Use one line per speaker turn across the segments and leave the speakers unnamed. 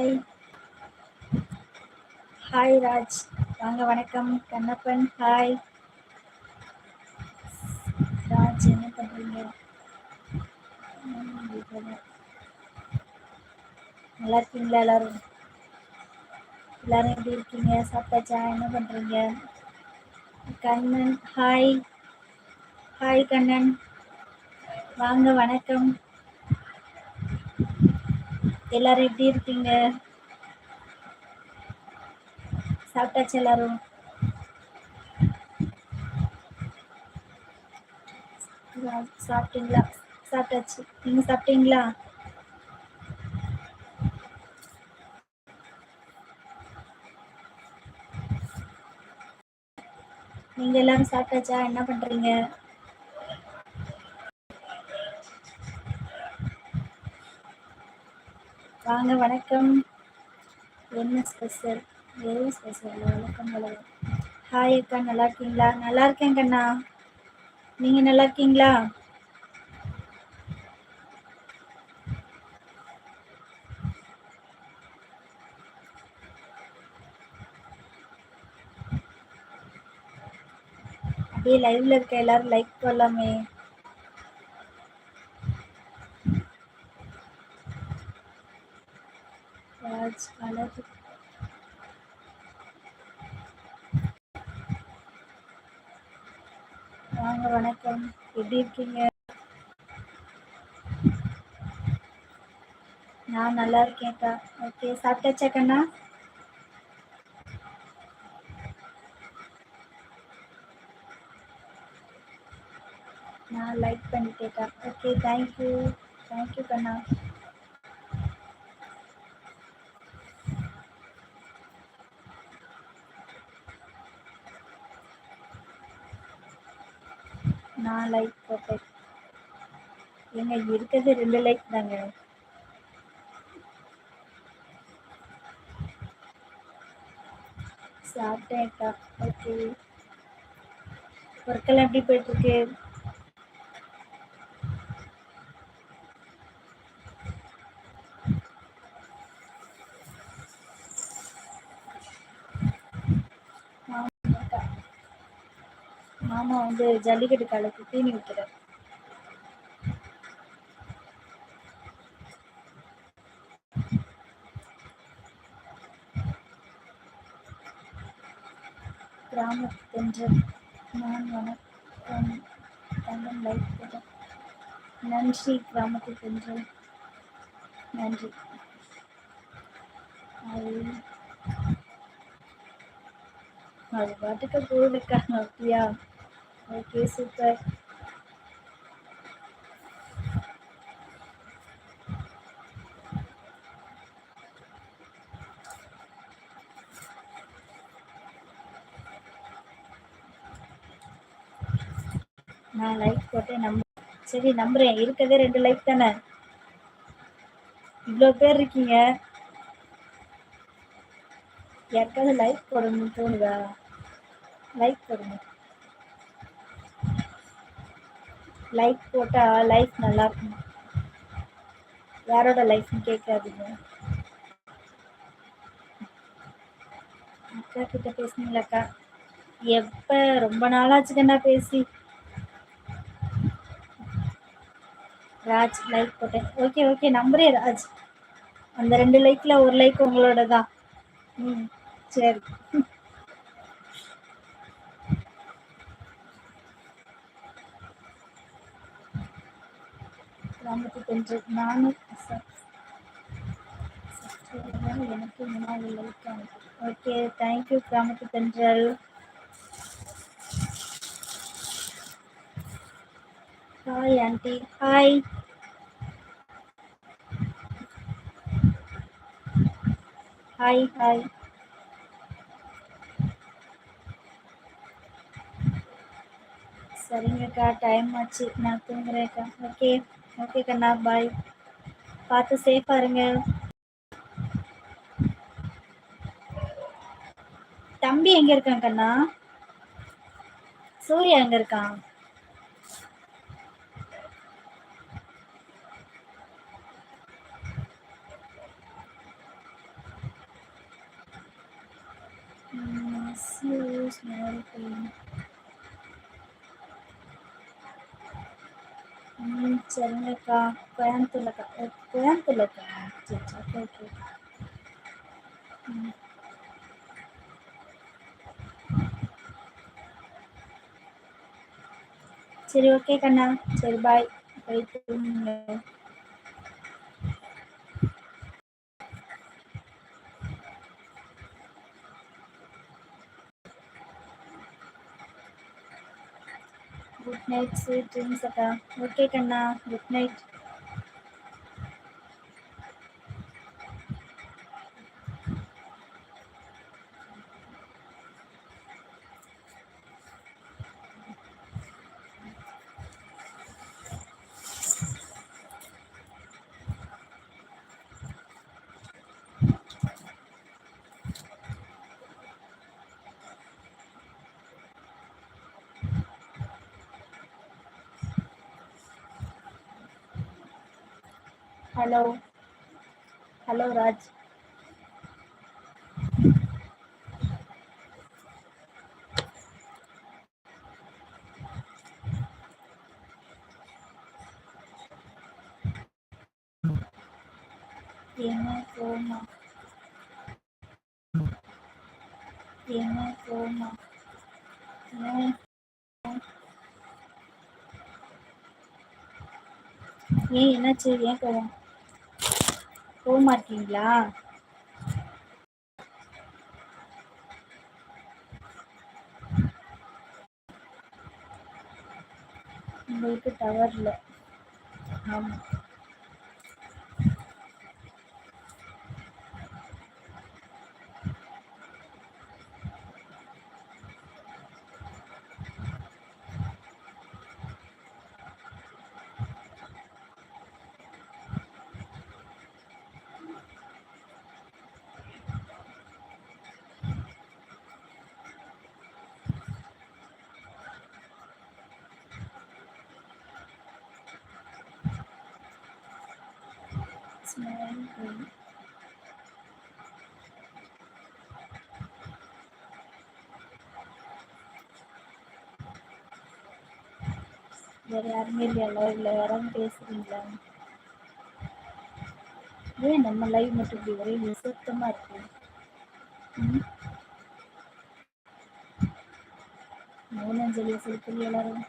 Hi hi Raj வாங்க வணக்கம். Kannappan hi Raj என்ன பண்றீங்க? நல்லா இருக்கீங்களா எல்லாரும்? எல்லாரும் எப்படி இருக்கீங்க? சாப்பிட்டாச்சா? என்ன பண்றீங்க? Kannan hi hi Kannan. வாங்க வணக்கம். எல்லாரும் எப்படி இருக்கீங்க? சாப்பிட்டாச்சு எல்லாரும்? சாப்பிட்டீங்களா? சாப்பிட்டாச்சு. நீங்க சாப்பிட்டீங்களா? நீங்க எல்லாரும் சாப்பிட்டாச்சா? என்ன பண்றீங்க? வாங்க வணக்கம். என்ன ஸ்பெஷல் எதுவும் ஸ்பெஷல் வணக்கம் வணக்கம் ஹாய் அக்கா நல்லா இருக்கீங்களா? நல்லா இருக்கேன் கண்ணா. நீங்கள் நல்லா இருக்கீங்களா? அப்படியே லைவ்ல இருக்க எல்லாரும் லைக் பண்ணலாமே ராஜ் அழகு வாங்க வணக்கம் எப்படி இருக்கீங்க? நான் நல்லா இருக்கேன்க்கா. ஓகே சாப்பிட்டாச்சா கண்ணா? நான் like பண்ணிட்டேக்கா okay thank you thank you கண்ணா. நான் லைக் போட்டேன். ஏங்க இருக்கிறது ரெண்டு லைக் தாங்க. சாப்பிட்டேன்க்கா ஓகே ஒர்க்கெல்லாம் எப்படி போயிட்டுருக்கு ஆமாக்கா. மாமா வந்து ஜல்லிக்கட்டு காலுக்கு தீனி விற்கிறார் கிராமத்தென்று நான் வணக்கம் தங்கம் லைக் போட்டேன் நன்றி கிராமத்துக்கென்று நன்றி. அது அது பாட்டுக்கு போகுதுக்கா அப்படியா ஓகே சூப்பர் நான் லைக் போட்டேன் நம்ப சரி நம்புறேன். இருக்கதே ரெண்டு லைக் தானே? இவ்வளோ பேர் இருக்கீங்க. யாருக்காவது லைக் போடணும்னு தோணுதா? லைக் போடுங்க. லைக் போட்டால் லைஃப் நல்லா இருக்கும் யாரோட லைஃப்னு கேட்காதீங்க. அக்கா கிட்ட பேசுனீங்களாக்கா எப்போ ரொம்ப நாளாச்சுக்கண்ணா பேசி. ராஜ் லைக் போட்டேன். ஓகே ஓகே நம்புறேன் ராஜ். அந்த ரெண்டு லைக்கில் ஒரு லைக் உங்களோட தான் ம் சரி. கிராமத்துக்கு சென்று நானும் ச- சற்றேதான் எனக்கு முன்னாடி லைக் ஓகே தேங்க்யூ கிராமத்து தென்றல் hi aunty hi hi hi சரிங்கக்கா டைம் ஆச்சு நான் தூங்குறேன்க்கா ஓகே ஓகே கண்ணா பாய் பார்த்து சேஃபாக இருங்க. தம்பி எங்கே இருக்கான் கண்ணா சூர்யா எங்கே இருக்கான்? serious medical ஸ்மால் ம் சரிங்கக்கா கோயம்புத்தூர்லக்கா கோயம்புத்தூர்லக்கா சரி சரி ஓகே ஓகே ம் சரி ஓகே கண்ணா சரி பாய் போயிட்டு நைட் ஸ்வீட் ட்ரீம்ஸ் அக்கா. ஓகே கண்ணா. Good night hello. Hello Raj. என்ன போமா என்ன போமா ஏன் ஏன் என்னாச்சு? ஏன் போவோம் போக மாட்டீங்களா உங்களுக்கு டவர் இல்லை ஆமாம் small ரூம் வேற யாருமே இல்லையா? இல்லை யாராவது பேசுறீங்களா? ஏன் நம்ம லைவ் மட்டும் இப்படி ஒரே நிசப்தமா இருக்கு. ம்? சொல்லி செலுத்தல் எல்லாரும்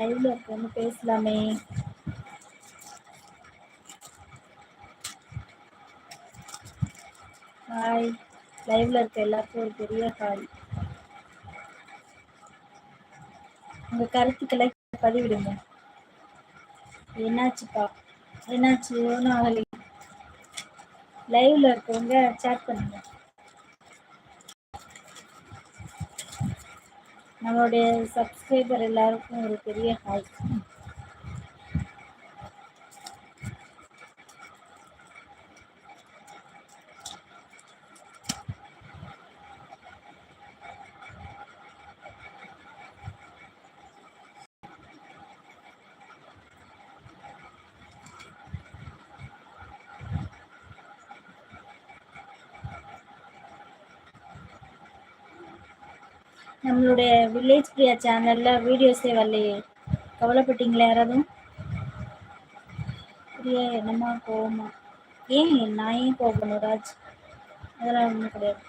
லைவ்ல இருக்கவங்க பேசலாமே. ஹாய் லைவ்ல இருக்க எல்லாருக்கும் ஒரு பெரிய ஹாய் உங்க கருத்துக்களை பதிவிடுங்க. என்னாச்சுப்பா? என்னாச்சு? ஒன்றும் ஆகலை. லைவ்ல இருக்கவங்க சேட் பண்ணுங்க. நம்மளுடைய சப்ஸ்கிரைபர் எல்லாருக்கும் ஒரு பெரிய ஹாய் நம்மளுடைய வில்லேஜ் பிரியா சேனலில் வீடியோஸே வரலையே கவலைப்பட்டீங்களா யாராவது? பிரியா என்னம்மா கோவமா? ஏன் நான் ஏன் கோவப்படணும் ராஜ்? அதெல்லாம் ஒன்றும் கிடையாது.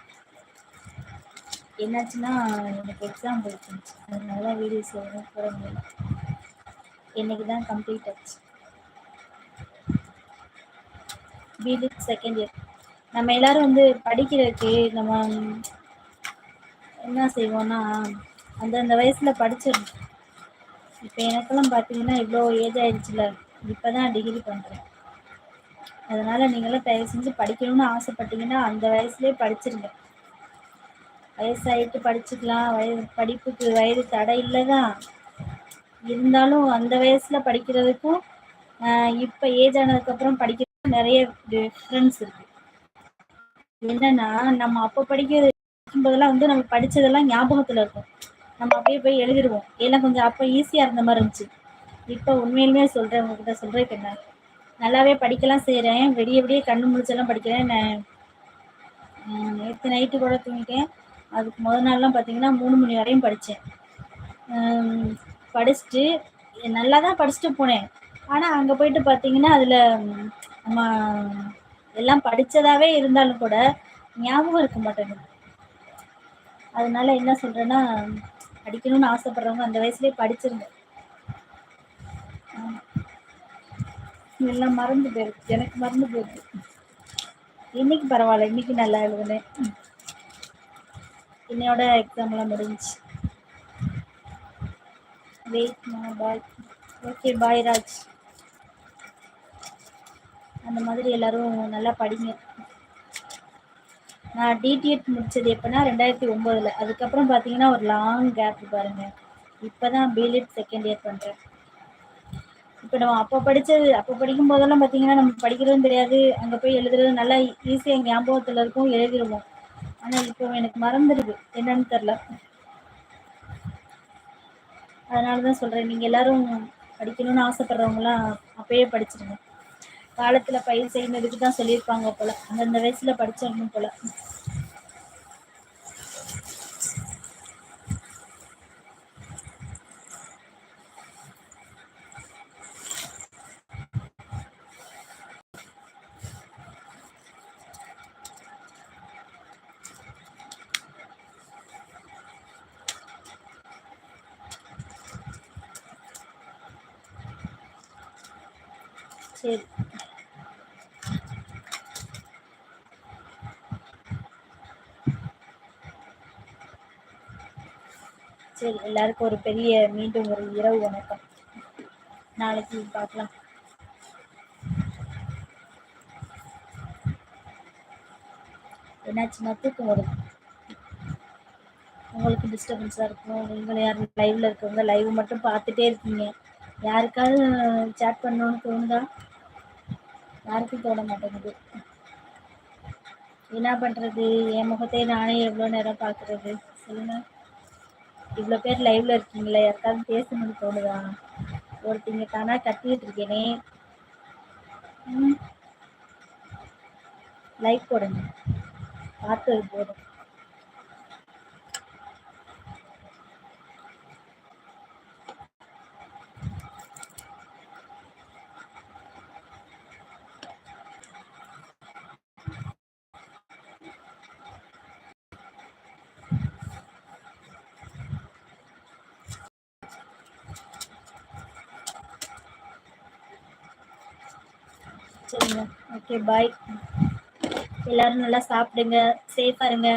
என்னாச்சுன்னா எனக்கு எக்ஸாம் போயிடுச்சு. அதனால தான் வீடியோஸ் எதுவும் போட முடியல. இன்னைக்கு தான் கம்ப்ளீட் ஆச்சு. பிடி செகண்ட் இயர் நம்ம எல்லாரும் வந்து படிக்கிறதுக்கு நம்ம என்ன செய்வோம்னா அந்தந்த வயசில் படிச்சிடணும் இப்போ எனக்கெல்லாம் பார்த்தீங்கன்னா இவ்வளோ ஏஜ் ஆயிடுச்சுல. இப்போ தான் டிகிரி பண்ணுறேன் அதனால் நீங்களும் தயவு செஞ்சு படிக்கணும்னு ஆசைப்பட்டீங்கன்னா அந்த வயசுலேயே படிச்சிருங்க. வயசாயிட்டு படிச்சுக்கலாம். வயது படிப்புக்கு வயது தடை இல்லை தான் இருந்தாலும் அந்த வயசில் படிக்கிறதுக்கும் இப்போ ஏஜ் ஆனதுக்கப்புறம் படிக்கிறதுக்கும் நிறைய டிஃப்ரென்ஸ் இருக்குது என்னன்னா நம்ம அப்போ படிக்கிறது போதெல்லாம் வந்து நம்ம படித்ததெல்லாம் ஞாபகத்தில் இருக்கும். நம்ம அப்படியே போய் எழுதிடுவோம். எல்லாம் கொஞ்சம் அப்போ ஈஸியாக இருந்த மாதிரி இருந்துச்சு. இப்போ உண்மையிலுமே சொல்கிறேன் உங்ககிட்ட சொல்கிறேன் என்ன? நல்லாவே படிக்கலாம் செய்கிறேன் விடிய விடிய கண்ணு முடிச்செல்லாம் படிக்கிறேன். நான் நேற்று நைட்டு கூட தூங்கிட்டேன். அதுக்கு முதல் நாள்லாம் பார்த்தீங்கன்னா மூணு மணி வரையும் படித்தேன் படிச்சுட்டு நல்லா தான் படிச்சுட்டு போனேன். ஆனால் அங்கே போயிட்டு பார்த்தீங்கன்னா அதில் நம்ம எல்லாம் படித்ததாகவே இருந்தாலும் கூட ஞாபகம் இருக்க மாட்டேங்குது. அதனால என்ன சொல்கிறேன்னா படிக்கணும்னு ஆசைப்படுறவங்க அந்த வயசுலேயே படிச்சிருங்க. எல்லாம் மறந்து போயிருக்கு. எனக்கு மறந்து போயிருக்கு. இன்னைக்கு பரவாயில்ல. இன்னைக்கு நல்லா எழுதுனேன். என்னையோட எக்ஸாம்லாம் முடிஞ்சு wait bye okay bye Raj. அந்த மாதிரி எல்லோரும் நல்லா படிங்க. நான் டிடிஎட் முடித்தது எப்போனா ரெண்டாயிரத்தி ஒம்போதில். அதுக்கப்புறம் பார்த்தீங்கன்னா ஒரு லாங் கேப் பாருங்கள் இப்போ தான் பிலிட் செகண்ட் இயர் பண்ணுறேன் இப்போ நம்ம அப்போ படித்தது அப்போ படிக்கும் போதெல்லாம் பார்த்தீங்கன்னா நமக்கு படிக்கிறதும் தெரியாது. அங்கே போய் எழுதுறது நல்லா ஈஸியாக ஞாபகத்தில் இருக்கும் எழுதிடுவோம் ஆனால் இப்போ எனக்கு மறந்துடுது. என்னன்னு தெரில அதனால தான் சொல்கிறேன் நீங்கள் எல்லோரும் படிக்கணும்னு ஆசைப்பட்றவங்களாம் அப்பயே படிச்சிருங்க. காலத்தில் பயிர் செய்யறதுக்கு தான் சொல்லியிருப்பாங்க போல். அந்தந்த வயசில் படிச்சிடணும் போல். சரி. சரி எல்லாருக்கும் ஒரு பெரிய மீண்டும் ஒரு இரவு வணக்கம். நாளைக்கு பார்க்கலாம். என்னாச்சுன்னா தூக்கம் வரும் உங்களுக்கு டிஸ்டர்பன்ஸாக இருக்கும் நீங்களும் யாரும் லைவில் இருக்கவங்க லைவ் மட்டும் பார்த்துட்டே இருக்கீங்க. யாருக்காவது சேட் பண்ணணும்னு தோணுதா? யாருக்கும் தோட மாட்டேங்குது. என்ன பண்ணுறது என் முகத்தை நானே எவ்வளோ நேரம் பார்க்குறது? சொல்லுங்கள் இவ்வளோ பேர் லைவ்ல இருக்கீங்களே யாருக்காவது பேசணும்னு தோணுதா? ஒருத்தங்க தானா கத்திட்டு இருக்கேனே. லைக் போடுங்க. பார்த்தது போதும். ஓகே பாய் எல்லோரும் நல்லா சாப்பிடுங்க. சேஃபாக இருங்க.